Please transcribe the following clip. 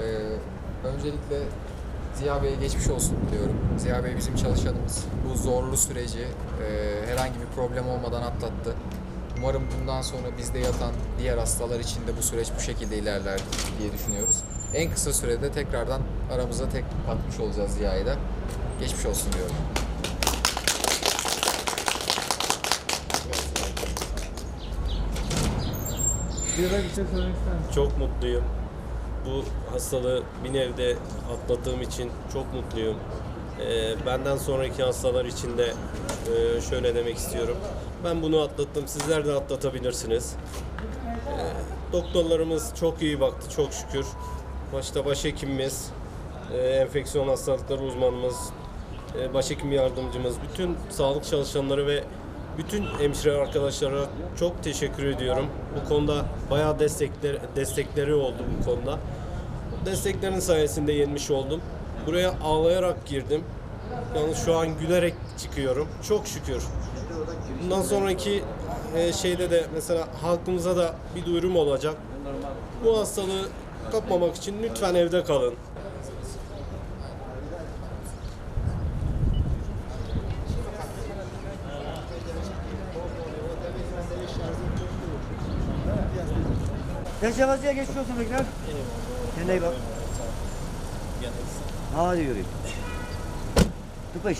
Ee, öncelikle Ziya Bey'e geçmiş olsun diliyorum. Ziya Bey bizim çalışanımız. Bu zorlu süreci e, herhangi bir problem olmadan atlattı. Umarım bundan sonra bizde yatan diğer hastalar için de bu süreç bu şekilde ilerler diye düşünüyoruz. En kısa sürede tekrardan aramıza tek katmış olacağız Ziya'yı da. Geçmiş olsun diyorum. Çok mutluyum. Bu hastalığı bir nevde atlattığım için çok mutluyum. Ee, benden sonraki hastalar için de e, şöyle demek istiyorum. Ben bunu atlattım, sizler de atlatabilirsiniz. Ee, doktorlarımız çok iyi baktı, çok şükür. Başta başhekimimiz, e, enfeksiyon hastalıkları uzmanımız, e, başhekim yardımcımız, bütün sağlık çalışanları ve bütün hemşire arkadaşlara çok teşekkür ediyorum. Bu konuda bayağı destekler, destekleri oldu bu konuda. Desteklerin sayesinde yenmiş oldum. Buraya ağlayarak girdim. Yani şu an gülerek çıkıyorum. Çok şükür. Bundan sonraki e, şeyde de mesela halkımıza da bir duyurum olacak. Bu hastalığı kapmamak için lütfen evde kalın. Yaşa vazıya geçmiş olsun tekrar. Kendine iyi bak. Hadi yürüyün. Tıpış.